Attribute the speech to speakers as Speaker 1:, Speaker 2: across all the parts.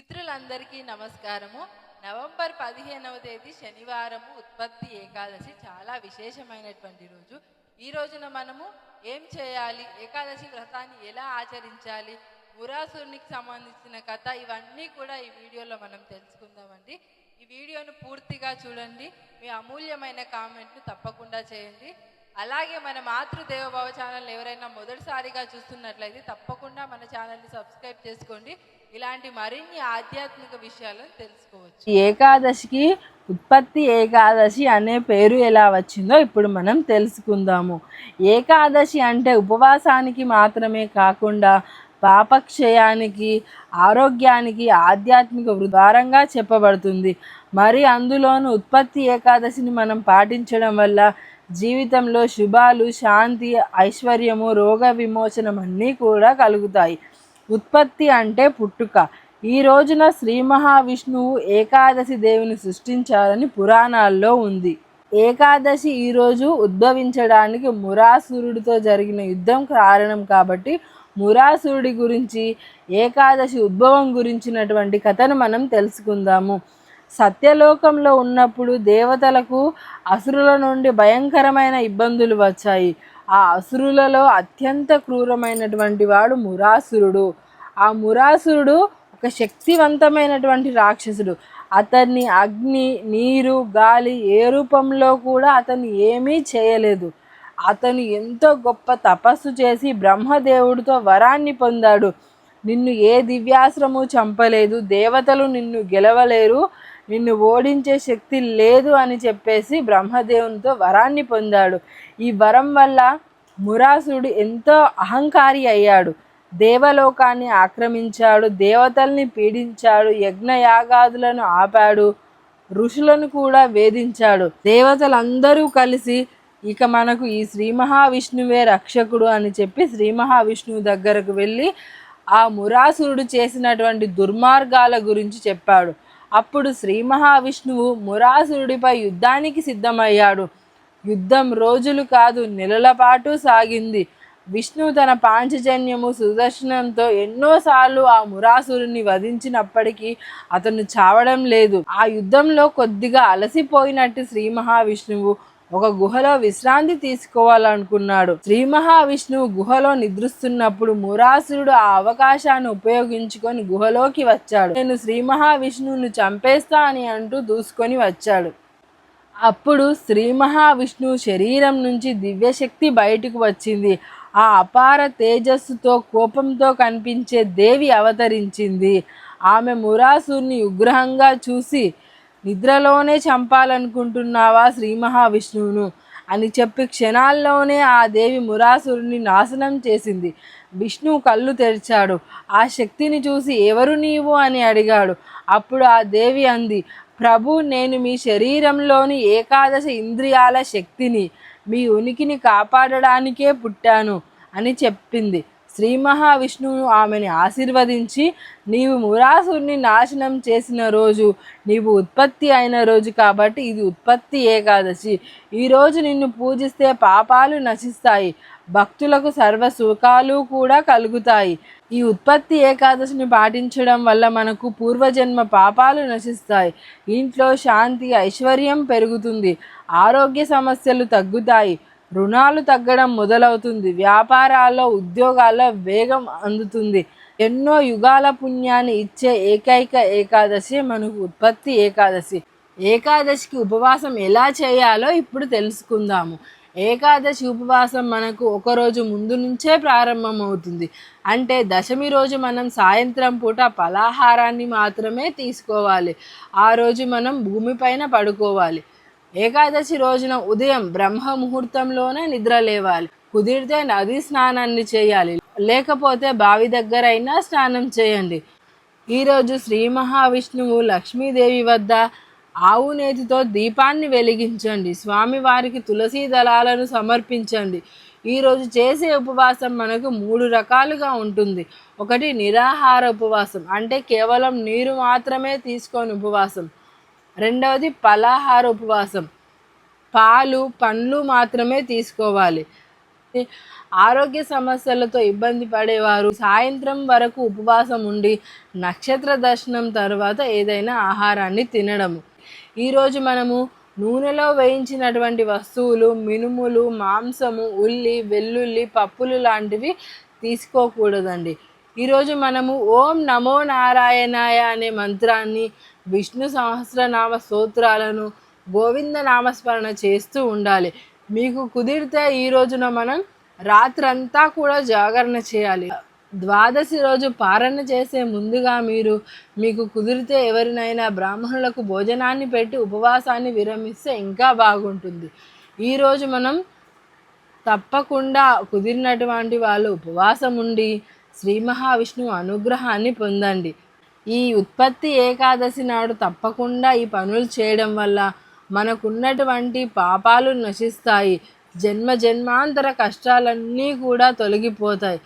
Speaker 1: మిత్రులందరికీ నమస్కారము. నవంబర్ పదిహేనవ తేదీ శనివారము ఉత్పత్తి ఏకాదశి. చాలా విశేషమైనటువంటి రోజు. ఈ రోజున మనము ఏం చేయాలి? ఏకాదశి వ్రతాన్ని ఎలా ఆచరించాలి? మురాసురునికి సంబంధించిన కథ ఇవన్నీ కూడా ఈ వీడియోలో మనం తెలుసుకుందామండి. ఈ వీడియోను పూర్తిగా చూడండి. మీ అమూల్యమైన కామెంట్ను తప్పకుండా చేయండి. అలాగే మన మాతృదేవభావ ఛానల్ ఎవరైనా మొదటిసారిగా చూస్తున్నట్లయితే తప్పకుండా మన ఛానల్ని సబ్స్క్రైబ్ చేసుకోండి. ఇలాంటి మరిన్ని ఆధ్యాత్మిక విషయాలను తెలుసుకోవచ్చు.
Speaker 2: ఏకాదశికి ఉత్పత్తి ఏకాదశి అనే పేరు ఎలా వచ్చిందో ఇప్పుడు మనం తెలుసుకుందాము. ఏకాదశి అంటే ఉపవాసానికి మాత్రమే కాకుండా పాపక్షయానికి ఆరోగ్యానికి ఆధ్యాత్మిక వృద్ధారంగా చెప్పబడుతుంది. మరి అందులోనూ ఉత్పత్తి ఏకాదశిని మనం పాటించడం వల్ల జీవితంలో శుభాలు శాంతి ఐశ్వర్యము రోగ విమోచనం అన్నీ కూడా కలుగుతాయి. ఉత్పత్తి అంటే పుట్టుక. ఈ రోజున శ్రీ మహావిష్ణువు ఏకాదశి దేవుని సృష్టించాలని పురాణాల్లో ఉంది. ఏకాదశి ఈరోజు ఉద్భవించడానికి మురాసురుడితో జరిగిన యుద్ధం కారణం కాబట్టి మురాసురుడి గురించి ఏకాదశి ఉద్భవం గురించినటువంటి కథను మనం తెలుసుకుందాము. సత్యలోకంలో ఉన్నప్పుడు దేవతలకు అసురుల నుండి భయంకరమైన ఇబ్బందులు వచ్చాయి. ఆ అసురులలో అత్యంత క్రూరమైనటువంటి వాడు మురాసురుడు. ఆ మురాసురుడు ఒక శక్తివంతమైనటువంటి రాక్షసుడు. అతన్ని అగ్ని నీరు గాలి ఏ రూపంలో కూడా అతన్ని ఏమీ చేయలేదు. అతను ఎంతో గొప్ప తపస్సు చేసి బ్రహ్మదేవుడితో వరాన్ని పొందాడు. నిన్ను ఏ దివ్యాశ్రము చంపలేదు. దేవతలు నిన్ను గెలవలేరు. నిన్ను ఓడించే శక్తి లేదు అని చెప్పేసి బ్రహ్మదేవునితో వరాన్ని పొందాడు. ఈ వరం వల్ల మురాసుడు ఎంతో అహంకారి అయ్యాడు. దేవలోకాన్ని ఆక్రమించాడు దేవతల్ని పీడించాడు యజ్ఞయాగాదులను ఆపాడు ఋషులను కూడా వేధించాడు. దేవతలందరూ కలిసి ఇక మనకు ఈ శ్రీ మహావిష్ణువే రక్షకుడు అని చెప్పి శ్రీ మహావిష్ణువు దగ్గరకు వెళ్ళి ఆ మురాసురుడు చేసినటువంటి దుర్మార్గాల గురించి చెప్పాడు. అప్పుడు శ్రీ మహావిష్ణువు మురాసురుడిపై యుద్ధానికి సిద్ధమయ్యాడు. యుద్ధం రోజులు కాదు నెలల పాటు సాగింది. విష్ణు తన పాంచజన్యము సుదర్శనంతో ఎన్నోసార్లు ఆ మురాసురుని వధించినప్పటికీ అతను చావడం లేదు. ఆ యుద్ధంలో కొద్దిగా అలసిపోయినట్టు శ్రీ మహావిష్ణువు ఒక గుహలో విశ్రాంతి తీసుకోవాలనుకున్నాడు. శ్రీ మహావిష్ణువు గుహలో నిద్రిస్తున్నప్పుడు మురాసురుడు ఆ అవకాశాన్ని ఉపయోగించుకొని గుహలోకి వచ్చాడు. నేను శ్రీ మహావిష్ణువును చంపేస్తా అని అంటూ దూసుకొని వచ్చాడు. అప్పుడు శ్రీ మహావిష్ణువు శరీరం నుంచి దివ్యశక్తి బయటకు వచ్చింది. ఆ అపార తేజస్సుతో కోపంతో కనిపించే దేవి అవతరించింది. ఆమె మురాసుని ఉగ్రహంగా చూసి నిద్రలోనే చంపాలనుకుంటున్నావా శ్రీ మహావిష్ణువును? అని చెప్పి క్షణాల్లోనే ఆ దేవి మురాసురుని నాశనం చేసింది. విష్ణువు కళ్ళు తెరిచాడు. ఆ శక్తిని చూసి ఎవరు నీవు అని అడిగాడు. అప్పుడు ఆ దేవి అంది ప్రభు నేను మీ శరీరంలోని ఏకాదశ ఇంద్రియాల శక్తిని మీ ఉనికిని కాపాడడానికే పుట్టాను అని చెప్పింది. శ్రీ మహావిష్ణువు ఆమెని ఆశీర్వదించి నీవు మురాసుని నాశనం చేసిన రోజు నీవు ఉత్పత్తి అయిన రోజు కాబట్టి ఇది ఉత్పత్తి ఏకాదశి. ఈరోజు నిన్ను పూజిస్తే పాపాలు నశిస్తాయి భక్తులకు సర్వ సుఖాలు కూడా కలుగుతాయి. ఈ ఉత్పత్తి ఏకాదశిని పాటించడం వల్ల మనకు పూర్వజన్మ పాపాలు నశిస్తాయి. ఇంట్లో శాంతి ఐశ్వర్యం పెరుగుతుంది. ఆరోగ్య సమస్యలు తగ్గుతాయి. రుణాలు తగ్గడం మొదలవుతుంది. వ్యాపారాల్లో ఉద్యోగాల్లో వేగం అందుతుంది. ఎన్నో యుగాల పుణ్యాన్ని ఇచ్చే ఏకైక ఏకాదశి మనకు ఉత్పత్తి ఏకాదశి. ఏకాదశికి ఉపవాసం ఎలా చేయాలో ఇప్పుడు తెలుసుకుందాము. ఏకాదశి ఉపవాసం మనకు ఒకరోజు ముందు నుంచే ప్రారంభమవుతుంది. అంటే దశమి రోజు మనం సాయంత్రం పూట పలాహారాన్ని మాత్రమే తీసుకోవాలి. ఆ రోజు మనం భూమిపైన పడుకోవాలి. ఏకాదశి రోజున ఉదయం బ్రహ్మ ముహూర్తంలోనే నిద్ర లేవాలి కుదిరితే నది స్నానాన్ని చేయాలి. లేకపోతే బావి దగ్గరైనా స్నానం చేయండి. ఈరోజు శ్రీ మహావిష్ణువు లక్ష్మీదేవి వద్ద ఆవు నేతితో దీపాన్ని వెలిగించండి. స్వామివారికి తులసీ దళాలను సమర్పించండి. ఈరోజు చేసే ఉపవాసం మనకు మూడు రకాలుగా ఉంటుంది. ఒకటి నిరాహార ఉపవాసం అంటే కేవలం నీరు మాత్రమే తీసుకొని ఉపవాసం. రెండవది పలాహార ఉపవాసం. పాలు పండ్లు మాత్రమే తీసుకోవాలి. ఆరోగ్య సమస్యలతో ఇబ్బంది పడేవారు. సాయంత్రం వరకు ఉపవాసం ఉండి నక్షత్ర దర్శనం తర్వాత ఏదైనా ఆహారాన్ని తినడము. ఈరోజు మనము నూనెలో వేయించినటువంటి వస్తువులు మినుములు మాంసము ఉల్లి వెల్లుల్లి పప్పులు లాంటివి తీసుకోకూడదండి. ఈరోజు మనము ఓం నమో నారాయణాయ అనే మంత్రాన్ని విష్ణు సహస్రనామ స్తోత్రాలను గోవింద నామస్మరణ చేస్తూ ఉండాలి. మీకు కుదిరితే ఈ రోజున మనం రాత్రంతా కూడా జాగరణ చేయాలి. ద్వాదశి రోజు పారణ చేసే ముందుగా మీరు మీకు కుదిరితే ఎవరినైనా బ్రాహ్మణులకు భోజనాన్ని పెట్టి ఉపవాసాన్ని విరమిస్తే ఇంకా బాగుంటుంది. ఈరోజు మనం తప్పకుండా కుదిరినటువంటి వాళ్ళు ఉపవాసం ఉండి శ్రీ మహావిష్ణువు అనుగ్రహాన్ని పొందండి. ఈ ఉత్పత్తి ఏకాదశి నాడు తప్పకుండా ఈ పనులు చేయడం వల్ల మనకున్నటువంటి పాపాలు నశిస్తాయి. జన్మ జన్మాంతర కష్టాలన్నీ కూడా తొలగిపోతాయి.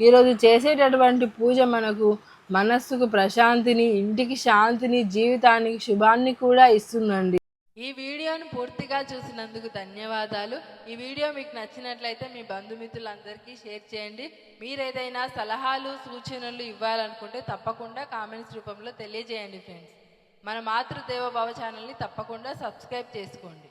Speaker 2: ఈరోజు చేసేటటువంటి పూజ మనకు మనస్సుకు ప్రశాంతిని ఇంటికి శాంతిని జీవితానికి శుభాన్ని కూడా ఇస్తుందండి.
Speaker 1: ఈ వీడియోను పూర్తిగా చూసినందుకు ధన్యవాదాలు. ఈ వీడియో మీకు నచ్చినట్లయితే మీ బంధుమిత్రులందరికీ షేర్ చేయండి. మీరేదైనా సలహాలు సూచనలు ఇవ్వాలనుకుంటే తప్పకుండా కామెంట్స్ రూపంలో తెలియజేయండి ఫ్రెండ్స్. మన మాతృదేవ భవ ఛానల్ని తప్పకుండా సబ్స్క్రైబ్ చేసుకోండి.